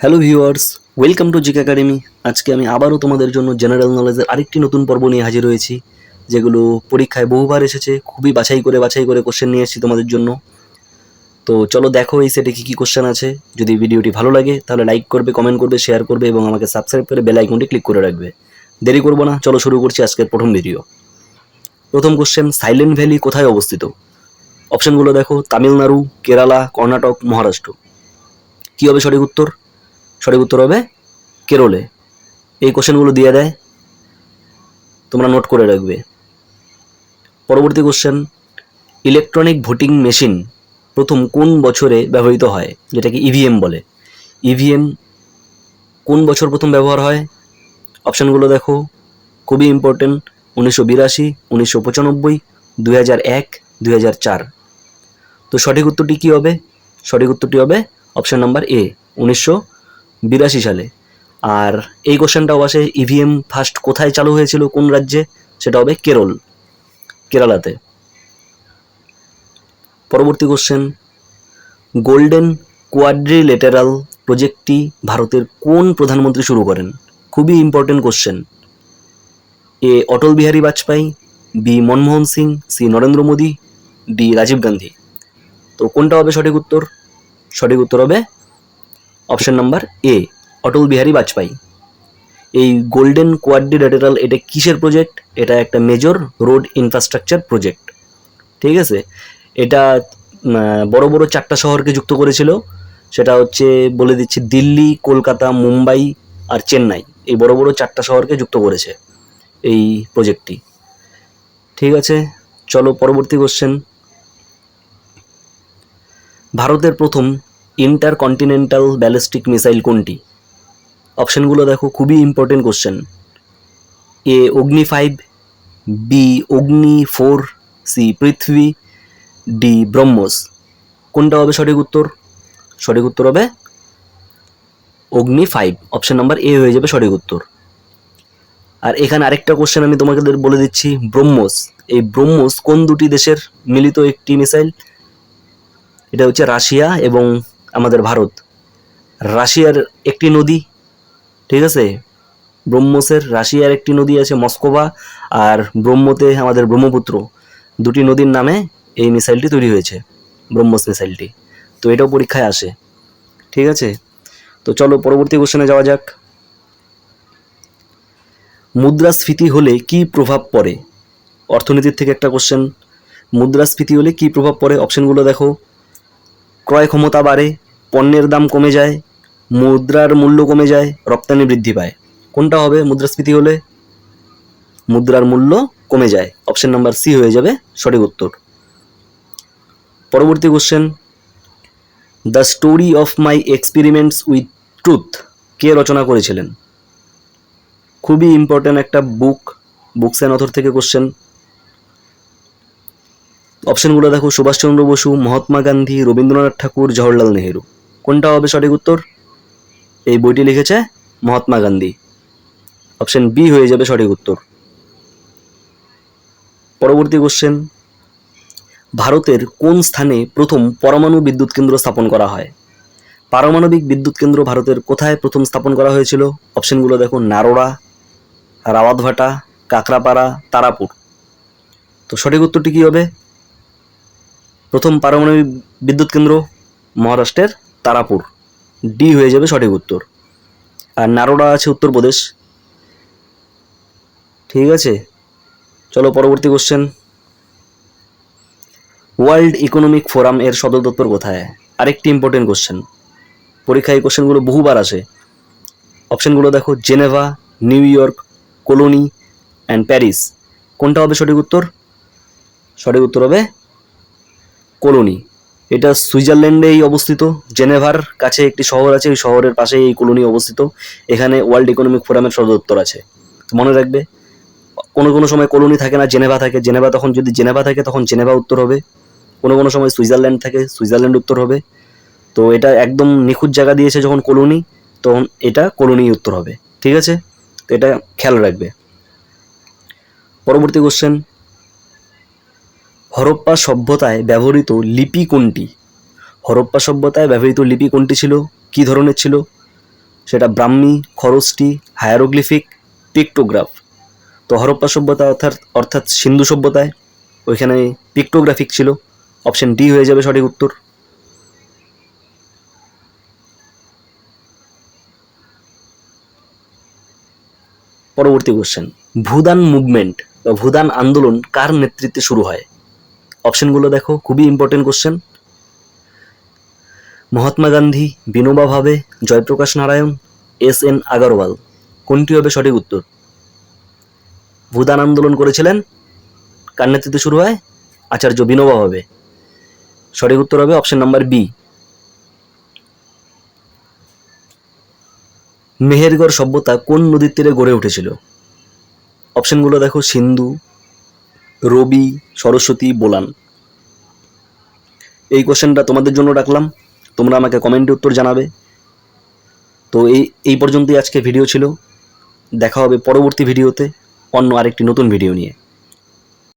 Hello viewers welcome to Jik academy আজকে আমি আবারও তোমাদের জন্য জেনারেল নলেজের আরেকটি নতুন পর্ব নিয়ে হাজির হয়েছি, যেগুলো পরীক্ষায় বহুবার এসেছে, খুবই বাছাই করে বাছাই করে কোশ্চেন নিয়ে এসেছি তোমাদের জন্য। তো চলো দেখো এই সেটে কী কী কোশ্চেন আছে। যদি ভিডিওটি ভালো লাগে, তাহলে লাইক করবে কমেন্ট করবে শেয়ার করবে এবং আমাকে সাবস্ক্রাইব করে বেল আইকনটি ক্লিক করে রাখবে। দেরি করব না, চলো শুরু করছি আজকের প্রথম ভিডিও প্রথম কোশ্চেন সাইলেন্ট ভ্যালি কোথায় অবস্থিত? অপশনগুলো দেখো, তামিলনাড়ু, কেরালা, কর্ণাটক, মহারাষ্ট্র। কী হবে সঠিক উত্তর? সঠিক উত্তর হবে কেরলে। এই কোশ্চেনগুলো দিয়ে দেয়, তোমরা নোট করে রাখবে। পরবর্তী কোশ্চেন, ইলেকট্রনিক ভোটিং মেশিন প্রথম কোন বছরে ব্যবহৃত হয়? যেটাকে ইভিএম বলে। ইভিএম কোন বছর প্রথম ব্যবহার হয়? অপশানগুলো দেখো। খুবই ইম্পর্টেন্ট উনিশশো বিরাশি, উনিশশো পঁচানব্বই, দুই হাজার এক, দুই হাজার চার। তো সঠিক উত্তরটি কী হবে? সঠিক উত্তরটি হবে অপশান নাম্বার এ উনিশশো বিরাশি সালে। আর এই কোশ্চেনটাও আসে ইভিএম ফার্স্ট কোথায় চালু হয়েছিল, কোন রাজ্যে? সেটা হবে কেরল, কেরালাতে। পরবর্তী কোশ্চেন, গোল্ডেন কোয়াড্রিলেটারাল প্রজেক্টটি ভারতের কোন প্রধানমন্ত্রী শুরু করেন? খুবই important question. A, Atal Bihari Vajpayee, B, Manmohan Singh, C, Narendra Modi, D, Rajiv Gandhi. তো কোনটা হবে সঠিক উত্তর? সঠিক উত্তর হবে option number A, Atal Bihari Vajpayee. এই গোল্ডেন কোয়াড্রিলেটারাল এটা কিসের প্রজেক্ট? এটা একটা মেজর রোড ইনফ্রাস্ট্রাকচার প্রজেক্ট। ঠিক আছে? এটা বড় বড় চারটা শহরকে যুক্ত করেছিল। সেটা হচ্ছে, বলে দিচ্ছি, দিল্লি, কলকাতা, মুম্বাই আর চেন্নাই। এই বড় বড় চারটা শহরকে যুক্ত করেছে এই প্রজেক্টটি। ঠিক আছে? চলো পরবর্তী কোশ্চেন ভারতের প্রথম ইন্টার কন্টিনেন্টাল ব্যালিস্টিক মিসাইল কোনটি? অপশানগুলো দেখো, খুবই important question A Agni five B Agni four C Prithvi, D BrahMos. কোনটা হবে সঠিক উত্তর? সঠিক উত্তর হবে অগ্নি ফাইভ অপশন নাম্বার এ হয়ে যাবে সঠিক উত্তর। আর এখানে আরেকটা কোশ্চেন আমি তোমাকে বলে দিচ্ছি, ব্রহ্মস। এই ব্রহ্মস কোন দুটি দেশের মিলিত একটি মিসাইল? এটা হচ্ছে রাশিয়া এবং আমাদের ভারত। রাশিয়ার একটি নদী, ঠিক আছে? ব্রহ্মসের রাশিয়ার একটি নদী আছে মস্কোভা আর ব্রহ্মতে আমাদের ব্রহ্মপুত্র। দুটি নদীর নামে এই মিসাইলটি তৈরি হয়েছে, ব্রহ্মস মিসাইলটি। তো এটাও পরীক্ষায় আসে, ঠিক আছে? তো চলো পরবর্তী কোশ্চেনে যাওয়া যাক। মুদ্রাস্ফীতি হলে কি প্রভাব পড়ে? অর্থনীতির থেকে একটা কোশ্চেন মুদ্রাস্ফীতি হলে কি প্রভাব পড়ে? অপশনগুলো দেখো। ক্রয় ক্ষমতা বাড়ে পণ্যের দাম কমে যায়, মুদ্রার মূল্য কমে যায়, রপ্তানি বৃদ্ধি পায়। কোনটা হবে মুদ্রাস্ফীতি হলে? মুদ্রার মূল্য কমে যায়। অপশন নাম্বার সি হয়ে যাবে সঠিক উত্তর। পরবর্তী question the story of my experiments with truth কে রচনা করেছিলেন? খুবই ইম্পর্ট্যান্ট একটা বুক বুকস অ্যান্ড অথর থেকে কোশ্চেন অপশনগুলো দেখো, সুভাষচন্দ্র বসু, মহাত্মা গান্ধী, রবীন্দ্রনাথ ঠাকুর, জওহরলাল নেহেরু। কোনটা হবে সঠিক উত্তর? এই বইটি লিখেছে মহাত্মা গান্ধী। অপশন বি হয়ে যাবে সঠিক উত্তর। পরবর্তী কোশ্চেন ভারতের কোন স্থানে প্রথম পরমাণু বিদ্যুৎ কেন্দ্র স্থাপন করা হয়? পারমাণবিক বিদ্যুৎ কেন্দ্র ভারতের কোথায় প্রথম স্থাপন করা হয়েছিল? অপশনগুলো দেখো নারোড়া, রাওয়াতভাটা, কাকরাপাড়া, তারাপুর। তো সঠিক উত্তরটি কী হবে? প্রথম পারমাণবিক বিদ্যুৎ কেন্দ্র মহারাষ্ট্রের তারাপুর। ডি হয়ে যাবে সঠিক উত্তর। আর নারোডা আছে উত্তরপ্রদেশ ঠিক আছে? চলো পরবর্তী কোশ্চেন ওয়ার্ল্ড ইকোনমিক ফোরাম এর সদর দপ্তর কোথায়? আরেকটি ইম্পর্টেন্ট কোশ্চেন পরীক্ষায় এই কোশ্চেনগুলো বহুবার আসে। অপশানগুলো দেখো Geneva New York colony and Paris কোনটা হবে সঠিক উত্তর? সঠিক উত্তর হবে কলোনি এটা সুইজারল্যান্ডেই অবস্থিত। জেনেভার কাছে একটি শহর আছে, ওই শহরের পাশেই এই কলোনি অবস্থিত। এখানে ওয়ার্ল্ড ইকোনমিক ফোরামের সদর দপ্তর আছে। মনে রাখবে, কোনো কোনো সময় কলোনি থাকে না, জেনেভা থাকে। জেনেভা তখন যদি জেনেভা থাকে, তখন জেনেভা উত্তর হবে। কোনো কোনো সময় সুইজারল্যান্ড থাকে, সুইজারল্যান্ড উত্তর হবে। তো এটা একদম নিখুঁত জায়গা দিয়েছে যখন কলোনি, তখন এটা কলোনি উত্তর হবে। ঠিক আছে? তো এটা খেয়াল রাখবে। পরবর্তী কোশ্চেন হরপ্পা সভ্যতায় ব্যবহৃত লিপি কোনটি? হরপ্পা সভ্যতায় ব্যবহৃত লিপি কোনটি ছিল? কী ধরনের ছিল? সেটা ব্রাহ্মী খরস্টি হায়ারোগ্লিফিক, পিক্টোগ্রাফ। তো হরপ্পা সভ্যতা অর্থাৎ অর্থাৎ সিন্ধু সভ্যতায় ওইখানে পিক্টোগ্রাফিক ছিল। অপশন ডি হয়ে যাবে সঠিক উত্তর। পরবর্তী কোশ্চেন ভূদান মুভমেন্ট বা ভূদান আন্দোলন কার নেতৃত্বে শুরু হয়? অপশনগুলো দেখো, খুবই important question Mahatma Gandhi, Vinoba Bhave, Jayaprakash Narayan, S N Agarwal, কোনটি হবে সঠিক উত্তর? ভূদান আন্দোলন করেছিলেন, কার নেতৃত্বে শুরু হয়? আচার্য বিনোবা ভাবে। সঠিক উত্তর হবে অপশন নাম্বার বি মেহেরগড় সভ্যতা কোন নদীর তীরে গড়ে উঠেছিল? অপশনগুলো দেখো, সিন্ধু রবি সরস্বতী বোলান। এই কোশ্চেনটা তোমাদের জন্য রাখলাম। তোমরা আমাকে কমেন্টে উত্তর জানাবে। তো এই এই পর্যন্তই আজকে ভিডিও ছিল। দেখা হবে পরবর্তী ভিডিওতে অন্য আরেকটি নতুন ভিডিও নিয়ে।